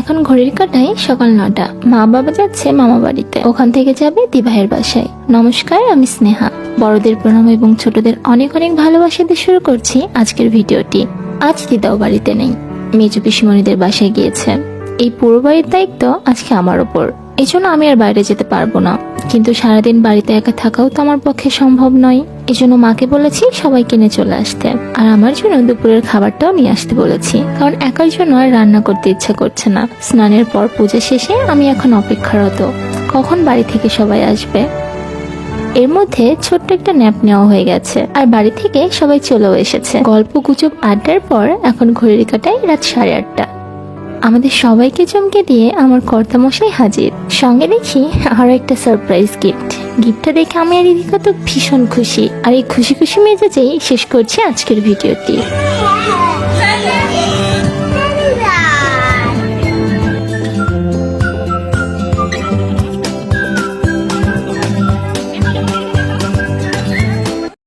এখন ঘড়ির কাটায় সকাল নটা মা বাবা যাচ্ছে মামা বাড়িতে। ওখান থেকে যাবে দিভাইয়ের বাসায়। নমস্কার, আমি স্নেহা। বড়দের প্রণাম এবং ছোটদের অনেক অনেক ভালোবাসা দিয়ে শুরু করছি আজকের ভিডিওটি। আজ দিদাও বাড়িতে নেই। মেজু পিসিমণিদের বাসায় গিয়েছে। এই পুরো বাড়ির দায়িত্ব আজকে আমার ওপর। এই জন্য আমি আর বাইরে যেতে পারব না। কিন্তু সারাদিন বাড়িতে একা থাকাও তো আমার পক্ষে সম্ভব নয়। এই জন্য মাকে বলেছি সবাই কিনে চলে আসতে। আর আমার জন্য দুপুরের খাবারটাও নিয়ে আসতে বলেছি। কারণ একার জন্য আর রান্না করতে ইচ্ছা করছে না। স্নানের পর পূজা শেষে আমি এখন অপেক্ষারত। কখন বাড়ি থেকে সবাই আসবে? এর মধ্যে ছোট্ট একটা ন্যাপ নেওয়া হয়ে গেছে। আর বাড়ি থেকে সবাই চলেও এসেছে। গল্প, গুজব, আড্ডার পর এখন ঘড়ির কাটায় রাত সাড়ে আটটা। আমাদের সবাইকে চমকে দিয়ে আমার কর্তামশাই হাজির। সঙ্গে দেখি আরও একটা সারপ্রাইজ গিফট গিফটটা দেখে আমি আর এদিকে তো ভীষণ খুশি। আর এই খুশি খুশি মেজাজেই শেষ করছি আজকের ভিডিওটি।